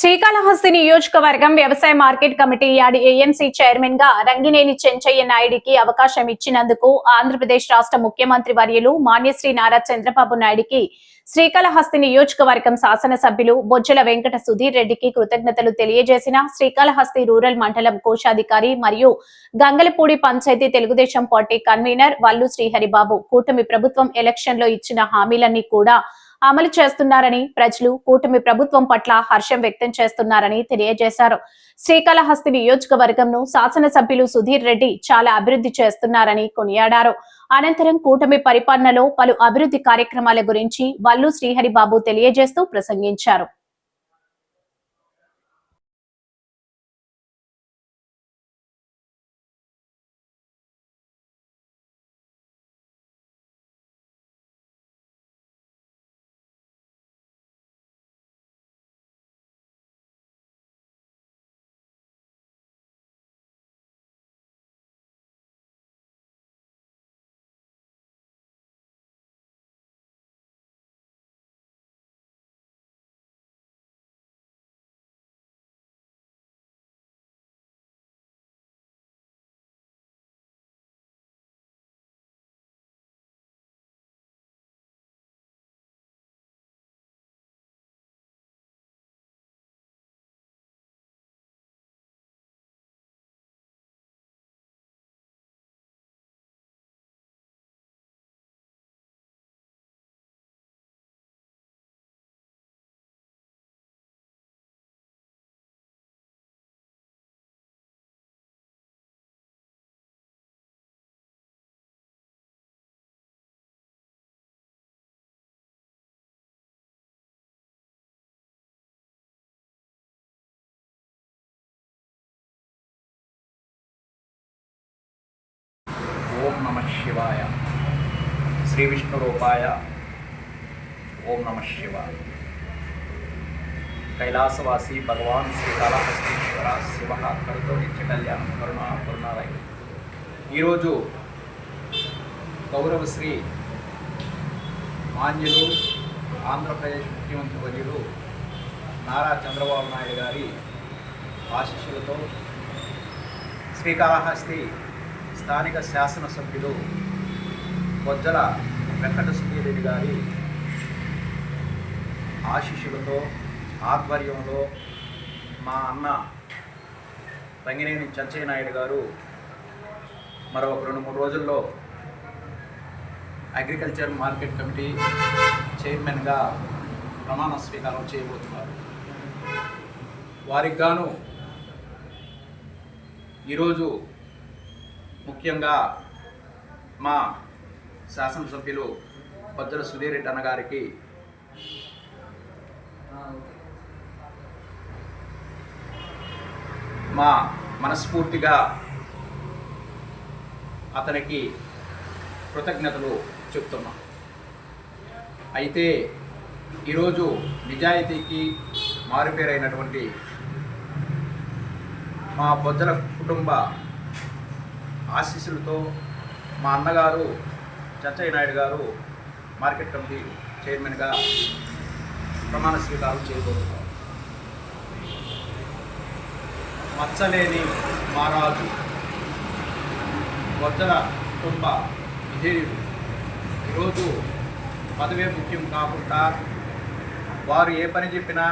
శ్రీకాళహస్తి నియోజకవర్గం వ్యవసాయ market committee yard AMC చైర్మన్గా రంగినేని చెంచయ్య నాయుడికి అవకాశం ఇచ్చినందుకు ఆంధ్రప్రదేశ్ రాష్ట్ర ముఖ్యమంత్రి వర్యులు మాన్యశ్రీ నారా చంద్రబాబు నాయుడికి శ్రీకాళహస్తి నియోజకవర్గం శాసనసభ్యులు బొజ్జల వెంకట సుధీర్ రెడ్డికి కృతజ్ఞతలు తెలియజేసిన శ్రీకాళహస్తి రూరల్ మండలం కోశాధికారి మరియు గంగలపూడి పంచాయతీ తెలుగుదేశం పార్టీ కన్వీనర్ వల్లు శ్రీహరిబాబు. కూటమి ప్రభుత్వం ఎలక్షన్లో ఇచ్చిన హామీలన్నీ కూడా అమలు చేస్తున్నారని ప్రజలు కూటమి ప్రభుత్వం పట్ల హర్షం వ్యక్తం చేస్తున్నారని తెలియజేశారు. శ్రీకాళహస్తి నియోజకవర్గంను శాసనసభ్యులు సుధీర్ రెడ్డి చాలా అభివృద్ధి చేస్తున్నారని కొనియాడారు. అనంతరం కూటమి పరిపాలనలో పలు అభివృద్ధి కార్యక్రమాల గురించి వల్లు శ్రీహరిబాబు తెలియజేస్తూ ప్రసంగించారు. నమ శివాయ. శ్రీ విష్ణు రూపాయ ఓం నమ శివాయ. కైలాసవాసి భగవాన్ శ్రీకాళహస్తీశ్వర శివ కరుతో నిత్య కళ్యాణం కరుణ కరుణాలయ ఈరోజు గౌరవశ్రీ మాన్యులు ఆంధ్రప్రదేశ్ ముఖ్యమంత్రి వర్యులు నారా చంద్రబాబు నాయుడు గారి ఆశీస్సులతో శ్రీకాళహస్తి స్థానిక శాసనసభ్యులు బొజ్జల వెంకట సుబ్బిరెడ్డి గారి ఆశీస్సులతో ఆధ్వర్యంలో మా అన్న రంగినేని చంచయ్య నాయుడు గారు మరో రెండు మూడు రోజుల్లో అగ్రికల్చర్ మార్కెట్ కమిటీ చైర్మన్గా ప్రమాణ స్వీకారం చేయబోతున్నారు. వారికి గాను ఈరోజు ముఖ్యంగా మా శాసనసభ్యులు బొజ్జల సుధీరెడ్డి అన్నగారికి మా మనస్ఫూర్తిగా అతనికి కృతజ్ఞతలు చెప్తున్నాం. అయితే ఈరోజు నిజాయితీకి మారుపేరైనటువంటి మా బొజ్జల కుటుంబ ఆశీస్సులతో మా అన్నగారు చచ్చయ్య నాయుడు గారు మార్కెట్ కమిటీ చైర్మన్గా ప్రమాణ స్వీకారం చేయబోతున్నారు. మచ్చలేని మహారాజు వద్దల కుటుంబ విధేయుడు. ఈరోజు పదవే ముఖ్యం కాకుండా వారు ఏ పని చెప్పినా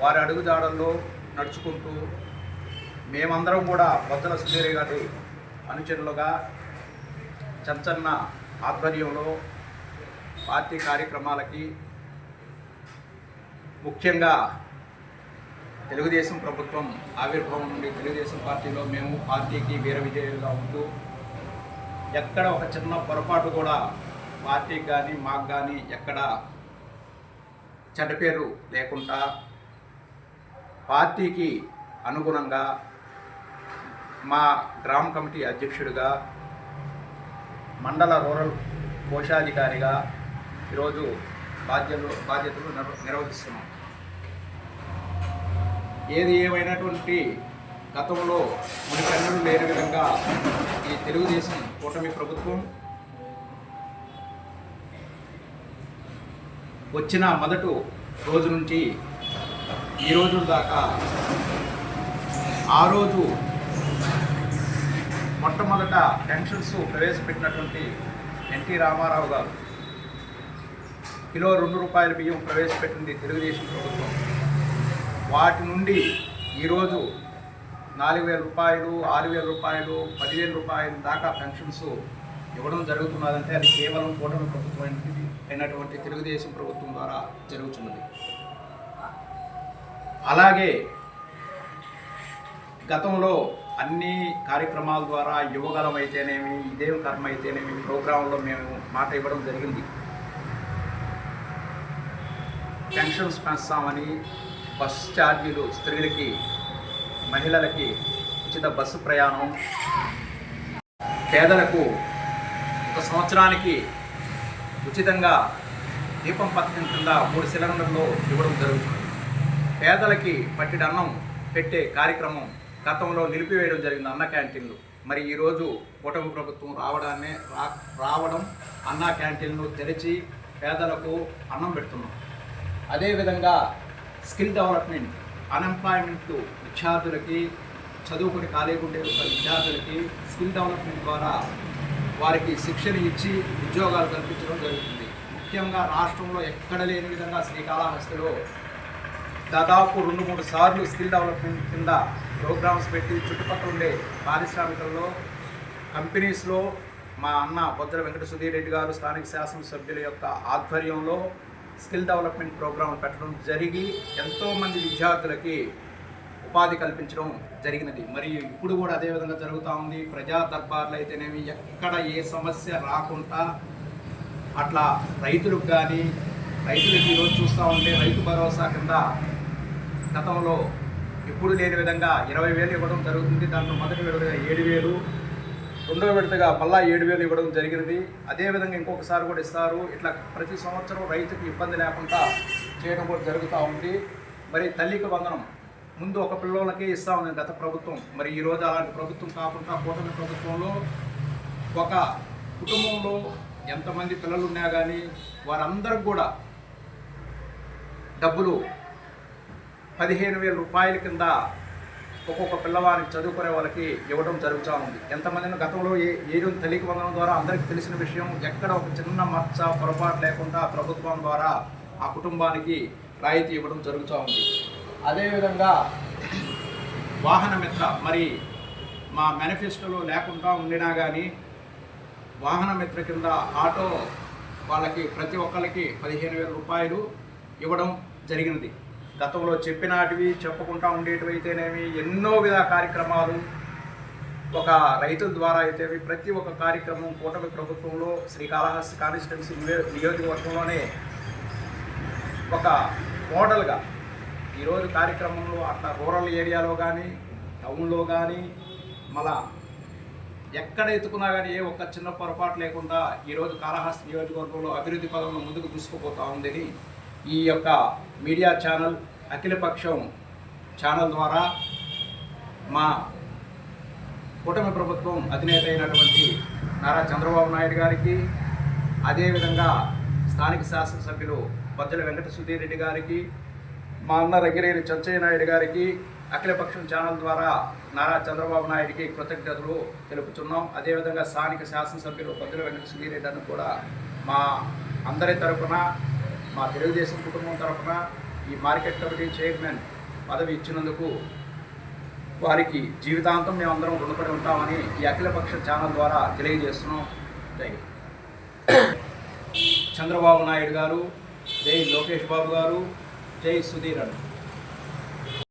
వారి అడుగుజాడల్లో నడుచుకుంటూ మేమందరం కూడా వద్దల సుధీర్ గారి అనుచరులుగా చంచన్న ఆధ్వర్యంలో పార్టీ కార్యక్రమాలకి ముఖ్యంగా తెలుగుదేశం ప్రభుత్వం ఆవిర్భావం నుండి తెలుగుదేశం పార్టీలో మేము పార్టీకి వీర విజయులుగా ఉంటూ ఎక్కడ ఒక చిన్న పొరపాటు కూడా పార్టీకి కానీ మాకు కానీ ఎక్కడ చెడ్డ పేరు లేకుండా పార్టీకి అనుగుణంగా మా గ్రామ కమిటీ అధ్యక్షుడిగా మండల రూరల్ కోశాధికారిగా ఈరోజు బాధ్యతలు బాధ్యతలు నిర్వహిస్తున్నాం. ఏది ఏమైనటువంటి గతంలో మునికన్నులు లేని విధంగా ఈ తెలుగుదేశం కూటమి ప్రభుత్వం వచ్చిన మొదటి రోజు నుంచి ఈ రోజు దాకా ఆ రోజు మొట్టమొదట పెన్షన్స్ ప్రవేశపెట్టినటువంటి ఎన్టీ రామారావు గారు. కిలో రెండు రూపాయల బియ్యం ప్రవేశపెట్టింది తెలుగుదేశం ప్రభుత్వం. వాటి నుండి ఈరోజు నాలుగు వేల రూపాయలు ఆరు వేల రూపాయలు పదివేల రూపాయల దాకా పెన్షన్స్ ఇవ్వడం జరుగుతున్నదంటే అది కేవలం కూటమి ప్రభుత్వం అయినటువంటి తెలుగుదేశం ప్రభుత్వం ద్వారా జరుగుతున్నది. అలాగే గతంలో అన్ని కార్యక్రమాల ద్వారా యువగలం అయితేనేమి ఇదేం కర్మ అయితేనేమి ప్రోగ్రాంలో మేము మాట ఇవ్వడం జరిగింది. పెన్షన్స్ పెంచుతామని బస్ ఛార్జీలు స్త్రీలకి మహిళలకి ఉచిత బస్సు ప్రయాణం. పేదలకు ఒక సంవత్సరానికి ఉచితంగా దీపం పథకం కింద మూడు సిలిండర్లు ఇవ్వడం జరుగుతుంది. పేదలకి పట్టిడన్నం పెట్టే కార్యక్రమం గతంలో నిలిపివేయడం జరిగింది అన్న క్యాంటీన్లు. మరి ఈరోజు కూటమి ప్రభుత్వం రావడాన్ని రా రావడం అన్న క్యాంటీన్లు తెరిచి పేదలకు అన్నం పెడుతున్నాం. అదేవిధంగా స్కిల్ డెవలప్మెంట్ అన్ఎంప్లాయ్మెంట్ విద్యార్థులకి చదువుకుని ఖాళీగా ఉండే విద్యార్థులకి స్కిల్ డెవలప్మెంట్ ద్వారా వారికి శిక్షణ ఇచ్చి ఉద్యోగాలు కల్పించడం జరుగుతుంది. ముఖ్యంగా రాష్ట్రంలో ఎక్కడ లేని విధంగా శ్రీకాళహస్తిలో దాదాపు రెండు మూడు సార్లు స్కిల్ డెవలప్మెంట్ కింద ప్రోగ్రామ్స్ పెట్టి చుట్టుపక్కల ఉండే పారిశ్రామికల్లో కంపెనీస్లో మా అన్న బొద్దల వెంకట సుధీర్ రెడ్డి గారు స్థానిక శాసనసభ్యుల యొక్క ఆధ్వర్యంలో స్కిల్ డెవలప్మెంట్ ప్రోగ్రాం పెట్టడం జరిగి ఎంతోమంది విద్యార్థులకి ఉపాధి కల్పించడం జరిగినది. మరియు ఇప్పుడు కూడా అదే విధంగా జరుగుతూ ఉంది. ప్రజా దర్బార్లు అయితేనేమి ఎక్కడ ఏ సమస్య రాకుండా అట్లా రైతులకు కానీ రైతులకి ఈరోజు చూస్తూ ఉంటే రైతు భరోసా కింద గతంలో ఎప్పుడు లేని విధంగా ఇరవై వేలు ఇవ్వడం జరుగుతుంది. దాంట్లో మొదటి విడతగా ఏడు వేలు రెండో విడతగా మళ్ళా ఏడు వేలు ఇవ్వడం జరిగినది. అదేవిధంగా ఇంకొకసారి కూడా ఇస్తారు. ఇట్లా ప్రతి సంవత్సరం రైతుకు ఇబ్బంది లేకుండా చేయడం కూడా జరుగుతూ ఉంది. మరి తల్లికి వందనం. ముందు ఒక పిల్లలకే ఇస్తా ఉంది గత ప్రభుత్వం. మరి ఈరోజు అలాంటి ప్రభుత్వం కాకుండా కూటమి ప్రభుత్వంలో ఒక కుటుంబంలో ఎంతమంది పిల్లలు ఉన్నా కానీ వారందరికి కూడా డబ్బులు పదిహేను వేల రూపాయల కింద ఒక్కొక్క పిల్లవాడికి చదువుకునే వాళ్ళకి ఇవ్వడం జరుగుతూ ఉంది. ఎంతమందిని గతంలో ఏ ఏడు తల్లికి వందనం ద్వారా అందరికీ తెలిసిన విషయం ఎక్కడ ఒక చిన్న మచ్చ పొరపాటు లేకుండా ప్రభుత్వం ద్వారా ఆ కుటుంబానికి రాయితీ ఇవ్వడం జరుగుతూ ఉంది. అదేవిధంగా వాహన మిత్ర మరి మా మేనిఫెస్టోలో లేకుండా ఉండినా కానీ వాహన మిత్ర కింద ఆటో వాళ్ళకి ప్రతి ఒక్కరికి పదిహేను వేల రూపాయలు ఇవ్వడం జరిగినది గతంలో చెప్పినాటివి చెప్పకుండా ఉండేటివి అయితేనేమి ఎన్నో విధ కార్యక్రమాలు ఒక రైతుల ద్వారా అయితే ప్రతి ఒక్క కార్యక్రమం కూటమి ప్రభుత్వంలో శ్రీకాళహస్తి కాన్స్టిట్యున్సీ నియోజకవర్గంలోనే ఒక మోడల్గా ఈరోజు కార్యక్రమంలో అట్లా రూరల్ ఏరియాలో కానీ టౌన్లో కానీ మళ్ళా ఎక్కడ ఎత్తుకున్నా కానీ ఏ ఒక్క చిన్న పొరపాటు లేకుండా ఈరోజు కాళహస్తి నియోజకవర్గంలో అభివృద్ధి పదంలో ముందుకు దూసుకుపోతూ ఉందని ఈ యొక్క మీడియా ఛానల్ అఖిలపక్షం ఛానల్ ద్వారా మా కూటమి ప్రభుత్వం అధినేత అయినటువంటి నారా చంద్రబాబు నాయుడు గారికి అదేవిధంగా స్థానిక శాసనసభ్యులు బద్దల వెంకట సుధీర్ రెడ్డి గారికి మా అన్న రంగిరేని చంచయ్య నాయుడు గారికి అఖిలపక్షం ఛానల్ ద్వారా నారా చంద్రబాబు నాయుడికి కృతజ్ఞతలు తెలుపుతున్నాం. అదేవిధంగా స్థానిక శాసనసభ్యులు బద్దల వెంకట సుధీర్ రెడ్డి అని కూడా మా అందరి తరఫున మా తెలుగుదేశం కుటుంబం తరపున ఈ మార్కెట్ కమిటీ చైర్మన్ పదవి ఇచ్చినందుకు వారికి జీవితాంతం మేమందరం రుణపడి ఉంటామని ఈ అఖిలపక్ష ఛానల్ ద్వారా తెలియజేస్తున్నాం. జై చంద్రబాబు నాయుడు గారు జై లోకేష్ బాబు గారు జై సుధీర్ అన్న.